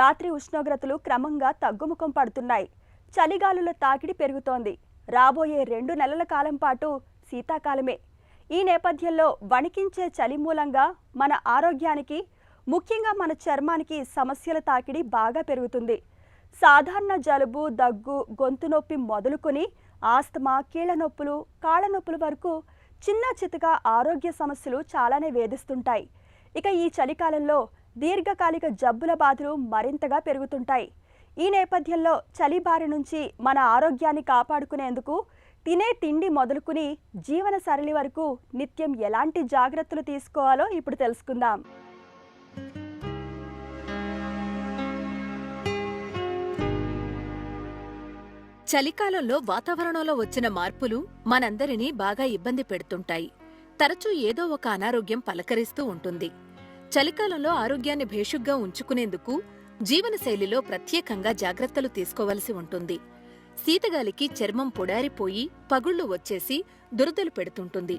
రాత్రి ఉష్ణోగ్రతలు క్రమంగా తగ్గుముఖం పడుతున్నాయి. చలిగాలుల తాకిడి పెరుగుతోంది. రాబోయే రెండు నెలల కాలం పాటు శీతాకాలమే. ఈ నేపథ్యంలో వణికించే చలి మూలంగా మన ఆరోగ్యానికి ముఖ్యంగా మన చర్మానికి సమస్యల తాకిడి బాగా పెరుగుతుంది. సాధారణ జలుబు దగ్గు గొంతు నొప్పి మొదలుకొని ఆస్తమా కీళ్ళ నొప్పులు కాళ్ళ నొప్పుల వరకు చిన్న చితక ఆరోగ్య సమస్యలు చాలానే వేధిస్తుంటాయి. ఇక ఈ చలికాలంలో దీర్ఘకాలిక జబ్బుల బాధలు మరింతగా పెరుగుతుంటాయి. ఈ నేపథ్యంలో చలి బారి నుంచి మన ఆరోగ్యాన్ని కాపాడుకునేందుకు తినే తిండి మొదలుకుని జీవన సరళి వరకు నిత్యం ఎలాంటి జాగ్రత్తలు తీసుకోవాలో ఇప్పుడు తెలుసుకుందాం. చలికాలంలో వాతావరణంలో వచ్చిన మార్పులు మనందరినీ బాగా ఇబ్బంది పెడుతుంటాయి. తరచూ ఏదో ఒక అనారోగ్యం పలకరిస్తూ ఉంటుంది. చలికాలంలో ఆరోగ్యాన్ని భేషుగ్గా ఉంచుకునేందుకు జీవనశైలిలో ప్రత్యేకంగా జాగ్రత్తలు తీసుకోవలసి ఉంటుంది. శీతగాలికి చర్మం పొడారిపోయి పగుళ్ళు వచ్చేసి దురదలు పెడుతుంటుంది.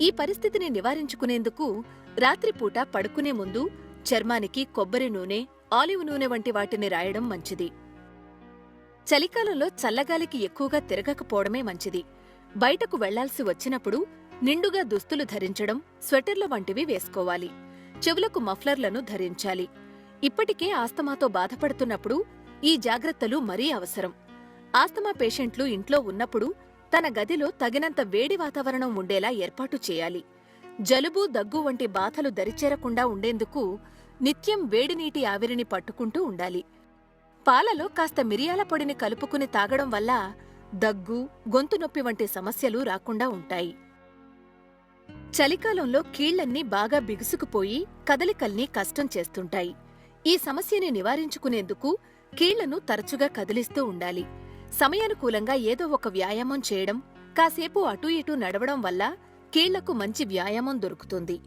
ఈ పరిస్థితిని నివారించుకునేందుకు రాత్రిపూట పడుకునే ముందు చర్మానికి కొబ్బరి నూనె ఆలివ్ నూనె వంటి వాటిని రాయడం మంచిది. చలికాలంలో చల్లగాలికి ఎక్కువగా తిరగకపోవడమే మంచిది. బయటకు వెళ్ళాల్సి వచ్చినప్పుడు నిండుగా దుస్తులు ధరించడం స్వెటర్ల వంటివి వేసుకోవాలి. చెవులకు మఫ్లర్లను ధరించాలి. ఇప్పటికే ఆస్తమాతో బాధపడుతున్నప్పుడు ఈ జాగ్రత్తలు మరీ అవసరం. ఆస్తమా పేషెంట్లు ఇంట్లో ఉన్నప్పుడు తన గదిలో తగినంత వేడి వాతావరణం ఉండేలా ఏర్పాటు చేయాలి. జలుబు దగ్గు వంటి బాధలు దరిచేరకుండా ఉండేందుకు నిత్యం వేడినీటి ఆవిరిని పట్టుకుంటూ ఉండాలి. పాలలో కాస్త మిరియాల పొడిని కలుపుకుని తాగడం వల్ల దగ్గు గొంతు నొప్పి వంటి సమస్యలు రాకుండా ఉంటాయి. చలికాలంలో కీళ్ళన్నీ బాగా బిగుసుకుపోయి కదలికల్ని కష్టం చేస్తుంటాయి. ఈ సమస్యని నివారించుకునేందుకు కీళ్ళను తరచుగా కదిలిస్తూ ఉండాలి. సమయానుకూలంగా ఏదో ఒక వ్యాయామం చేయడం కాసేపు అటూ ఇటూ నడవడం వల్ల కీళ్ళకు మంచి వ్యాయామం దొరుకుతుంది.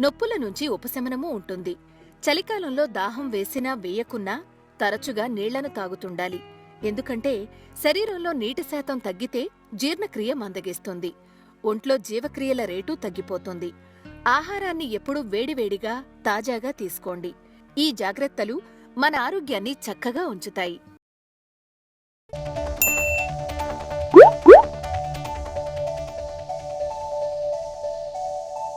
నొప్పుల నుంచి ఉపశమనమూ ఉంటుంది. చలికాలంలో దాహం వేసినా వేయకున్నా తరచుగా నీళ్ళను తాగుతుండాలి. ఎందుకంటే శరీరంలో నీటి శాతం తగ్గితే జీర్ణక్రియ మందగిస్తుంది. ఒంట్లో జీవక్రియల రేటు తగ్గిపోతుంది. ఆహారాన్ని ఎప్పుడూ వేడివేడిగా తాజాగా తీసుకోండి. ఈ జాగ్రత్తలు మన ఆరోగ్యాన్ని చక్కగా ఉంచుతాయి.